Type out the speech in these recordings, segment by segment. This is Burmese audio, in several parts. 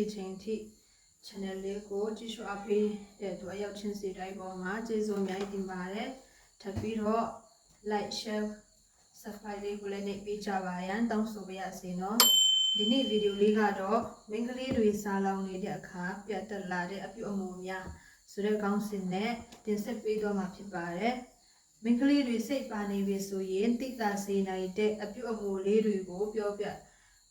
ဒီအချိန်ထိ channel လေးကိုကြည့်ရှုအပ်ပေးတဲ့သူအရောက်ချင်းစီတိုင်းပေါ်မှာကျေးဇူးအများကြီးတင်ပါတယ်ထပ်ပြီးတော့ like share subscribe လေးကိုလည်းနှိပ်ပေးကြပါရန်တောင်းဆိုပါရစေနော်ဒီနေ့ဗီဒီယိုလေးကတော့မိန်းကလေးတွေစားလောင်နေတဲ့အခါပြတ်တက်လာတဲ့အပြုအမူများဆိုတဲ့ခေါင်းစဉ်နဲ့တင်ဆက်ပေးတော့မှာဖြစ်ပါတယ်မိန်းကလေးတွေစိတ်ပါနေပြီဆိုရင်တိတာစေနိုင်တဲ့အပြုအမူလေးတွေကိုပြောပြ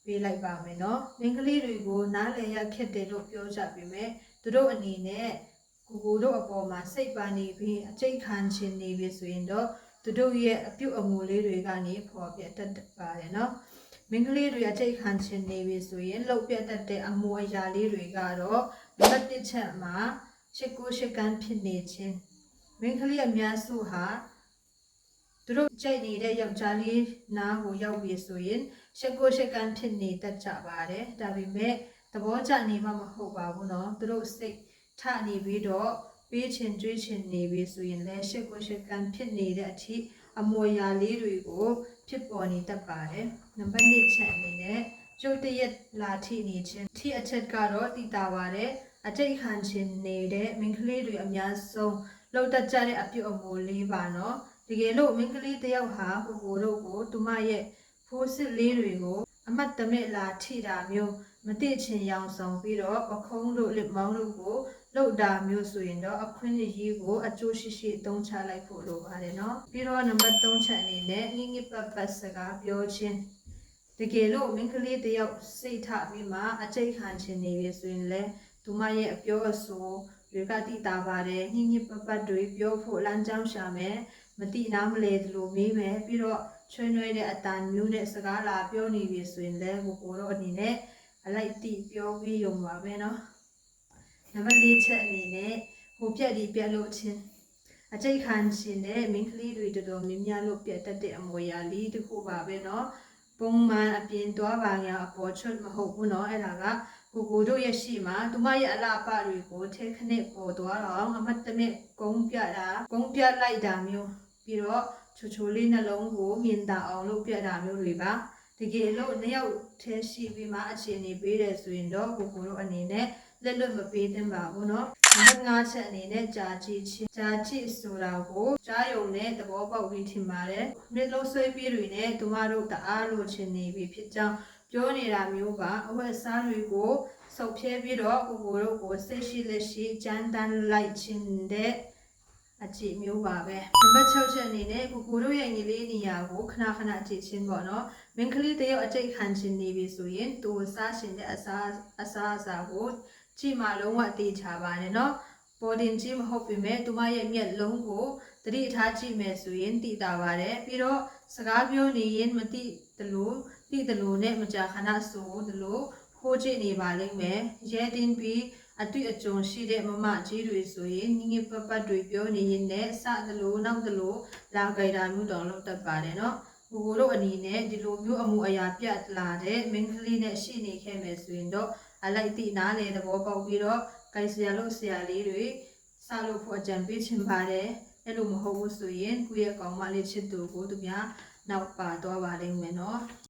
ပေးလိုက်ပါမယ်နော်မိန်းကလေးတွေကိုနားလည်ရခက်တယ်လို့ပြောကြပေမဲ့သူတို့အနေနဲ့ကိုကိုတို့အပေါ်မှာစိတ်ပါနေပြီးအကျိတ်ခံချင်နေပြီဆိုရင်တော့သူတို့ရဲ့အပြုအမူလေးတွေကနေပေါ်ပြတတ်ပါတယ်နော်မိန်းကလေးတွေအကျိတ်ခံချင်နေပြီဆိုရင်လှုပ်ပြတ်တတ်တဲ့အမူအရာလေးတွေကတော့လက်တစ်ချက်မှာရှစ်ကိုရှစ်ကန်ဖြစ်နေခြင်းမိန်းကလေးအများစုဟာသူတို့ကြိုက်နေတဲ့ယောက်ျားလေးနားကိုရောက်ပြီဆိုရင် ရှက်ကိုရှက်ကန်ဖြစ်နေတတ်ကြပါတယ်ဒါပေမဲ့သဘောကျနေမှမဟုတ်ပါဘူးเนาะသူတို့စိတ်ထနေပြီးတော့ပေးချင်ကြွေးချင်နေပြီဆိုရင်လည်းရှက်ကိုရှက်ကန်ဖြစ်နေတဲ့အထိအမွေအရာလေးတွေကိုဖြစ်ပေါ်နေတတ်ပါတယ်နံပါတ်1ချက်အနေနဲ့ကျုပ်တရက်လာထိနေခြင်းထိအချက်ကတော့တည်တာပါတယ်အတိတ်ခံခြင်းနေတဲ့မိန်းကလေးတွေအများဆုံးလောက်တတ်ကြတဲ့အပြုအမူလေးပါเนาะ တကယ်လို့မိန်းကလေးတစ်ယောက်ဟာကိုကိုတို့ကိုသူမရဲ့ ဖိုးစစ်လေးတွေကို အမတ်တမဲ့လာထိတာမျိုးမတိချင်ရောင်ဆောင်ပြီးတော့ပခုံးတို့လက်မောင်းတို့ကိုလှုပ်တာမျိုးဆိုရင်တော့အခွင့်အရေးကိုအကျိုးရှိရှိအသုံးချလိုက်ဖို့လိုပါတယ်နော်ပြီးတော့နံပါတ်3ချက်အနေနဲ့ငင်းငစ်ပတ်ပတ်စကားပြောခြင်းတကယ်လို့မိန်းကလေးတစ်ယောက်စိတ်ထပြီးမှအကျိတ်ခံချင်နေပြီဆိုရင်လည်းသူမရဲ့အပြောအဆိုတွေကတိတာပါတယ်ငင်းငစ်ပတ်ပတ်တွေပြောဖို့လမ်းကြောင်းရှာမယ် မတိနားမလဲသလိုမေးမယ်ပြီးတော့ချွေးနွေးတဲ့အတန်မျိုးနဲ့စကားလာပြောနေပြီဆိုရင်လည်းကိုကိုတော့အနေနဲ့အလိုက်တိပြောပြီးရုံပါပဲเนาะနံပါတ်၄ချက်အနေနဲ့ဟိုပြက်ဒီပြက်လို့ချင်းအကျိတ်ခံခြင်းနဲ့မင်းကလေးတွေတော်တော်များများလို့ပြတ်တတ်တဲ့အမွေအရာလေးတစ်ခုပါပဲเนาะပုံမှန်အပြင်သွားပါညာအပေါ်ချွတ်မဟုတ်ဘူးเนาะအဲ့ဒါကကိုကိုတို့ရဲ့ရှိမှာသူမရဲ့အလားအပတွေကိုထဲခနဲ့ပေါ်သွားတော့အမတ်တမဲ့ကုန်းပြတာကုန်းပြလိုက်တာမျိုး ပြီးတော့ချိုချိုလေးနှလုံးကိုမြင်တာအောင်လုပ်ပြတာမျိုးတွေပါတကယ်လို့နှစ်ယောက်ထဲရှိပြီးမှအခြေအနေပေးတယ်ဆိုရင်တော့ကိုကိုတို့အနေနဲ့လက်လွတ်မပေးသင့်ပါဘူးเนาะနံပါတ်5ချက်အနေနဲ့ကြာကြည့်ချင်းကြာကြည့်ဆိုတာကိုကြားယုံနဲ့သဘောပေါက်ပြီးထင်ပါတယ်မျက်လုံးဆွဲပြီးတွေနဲ့သူမတို့တအားလို့ချင်နေပြီဖြစ်ကြောင်းပြောနေတာမျိုးပါအဝတ်အစားတွေကိုစုပ်ဖြဲပြီးတော့ကိုကိုတို့ကိုစိတ်ရှိလက်ရှိကြမ်းတမ်းလိုက်ခြင်းတဲ့ အကြည့်မျိုးပါပဲနံပါတ်6ချက်အနေနဲ့ကိုကိုတို့ရဲ့ညီလေးနေရာကိုခဏခဏကြည့်ချင်းပေါ့နော်မင်းကလေးတယောက်အကျိတ်ခံခြင်းနေပြီဆိုရင်သူစားရှင်တဲ့အစားအစားအစာကိုကြည့်မှလုံးဝတေချာပါတယ်နော်ပေါ်တင်ကြည့်မဟုတ်ပေမဲ့သူမရဲ့မျက်လုံးကိုသတိထားကြည့်မယ်ဆိုရင်သိတာပါတယ်ပြီးတော့စကားပြောနေရင်မသိသလိုသိသလိုနဲ့မကြာခဏဆိုသလို ခိုးကြည့်နေပါလိမ့်မယ်ရဲတင်ပြီးအတွေ့အကြုံရှိတဲ့မမကြီးတွေဆိုရင်ငငယ်ပတ်ပတ်တွေပြောနေရင်လည်းစသလိုနောက်သလိုလာကြတာမျိုးတောင်လုပ်တတ်ပါတယ်နော်။ကိုကိုတို့အနေနဲ့ဒီလိုမျိုးအမှုအရာပြတ်လာတဲ့မင်းကလေးနဲ့ရှိနေခဲ့မယ်ဆိုရင်တော့အလိုက်တိနားလေသဘောပေါက်ပြီးတော့ကြိုက်စရာလို့ဆရာလေးတွေစလို့ဖို့အကြံပေးချင်ပါတယ်။အဲ့လိုမဟုတ်ဘူးဆိုရင်ကိုယ့်ရဲ့ကောင်မလေးချစ်သူကိုသူများနောက်ပါတော့ပါလိမ့်မယ်နော်။